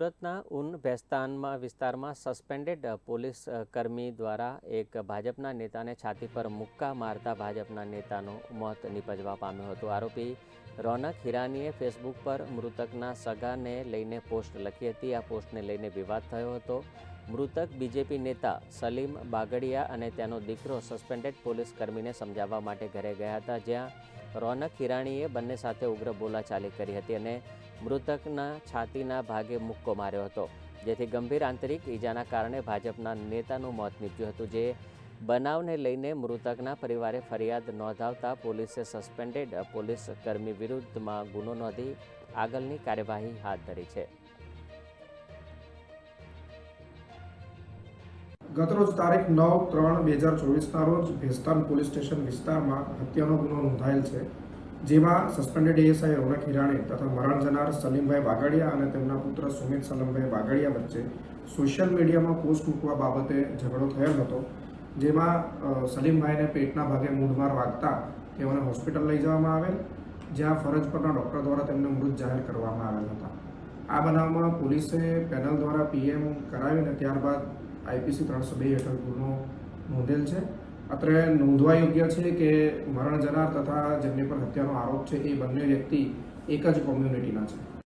સુરતના ઉન ભેસ્તાનમાં વિસ્તારમાં suspended police કર્મી દ્વારા એક ભાજપના નેતાને છાતી પર મુક્કા મારતા ભાજપના નેતાનું મોત નીપજવા પામ્યો હતો. આરોપી રોનક હિરાનીએ ફેસબુક પર મૃતકના સગાને લઈને પોસ્ટ લખી હતી. આ પોસ્ટને લઈને વિવાદ થયો હતો. મૃતક બીજેપી નેતા સલીમ બાગડિયા અને તેનો દીકરો સસ્પેન્ડેડ પોલીસ કર્મીને સમજાવવા માટે ઘરે ગયા હતા, જ્યાં રોનક હિરાણીએ બંને સાથે ઉગ્ર બોલાચાલી કરી હતી અને મૃતકના છાતીના ભાગે મુક્કો માર્યો હતો, જેથી ગંભીર આંતરિક ઈજાના કારણે ભાજપના નેતાનું મોત નીપજ્યું હતું, જે બનાવને લઈને મૃતકના પરિવારે ફરિયાદ નોંધાવતા પોલીસે સસ્પેન્ડેડ પોલીસ કર્મી વિરુદ્ધમાં ગુનો નોંધી આગળની કાર્યવાહી હાથ ધરી છે. ગતરોજ તારીખ નવ ત્રણ બે હજાર ચોવીસના રોજ ભેસ્તાન પોલીસ સ્ટેશન વિસ્તારમાં હત્યાનો ગુનો નોંધાયેલ છે. જેમાં સસ્પેન્ડેડ એએસઆઈ રોનક હિરાણી તથા મરણ જનાર સલીમભાઈ બાગડિયા અને તેમના પુત્ર સુમિત સલમભાઈ બાગડિયા વચ્ચે સોશિયલ મીડિયામાં પોસ્ટ મૂકવા બાબતે ઝઘડો થયેલ હતો, જેમાં સલીમભાઈને પેટના ભાગે મૂઢમાર વાગતા તેઓને હોસ્પિટલ લઈ જવામાં આવેલ, જ્યાં ફરજ પરના ડૉક્ટર દ્વારા તેમને મૃત જાહેર કરવામાં આવેલ હતા. આ બનાવમાં પોલીસે પેનલ દ્વારા પીએમ કરાવીને ત્યારબાદ આઈપીસી ત્રણસો બે હેઠળ ગુનો નોંધેલ છે. અત્રે નોંધવા યોગ્ય છે કે મરણ જનાર તથા જેમની પર હત્યાનો આરોપ છે એ બંને વ્યક્તિ એક જ કોમ્યુનિટીના છે.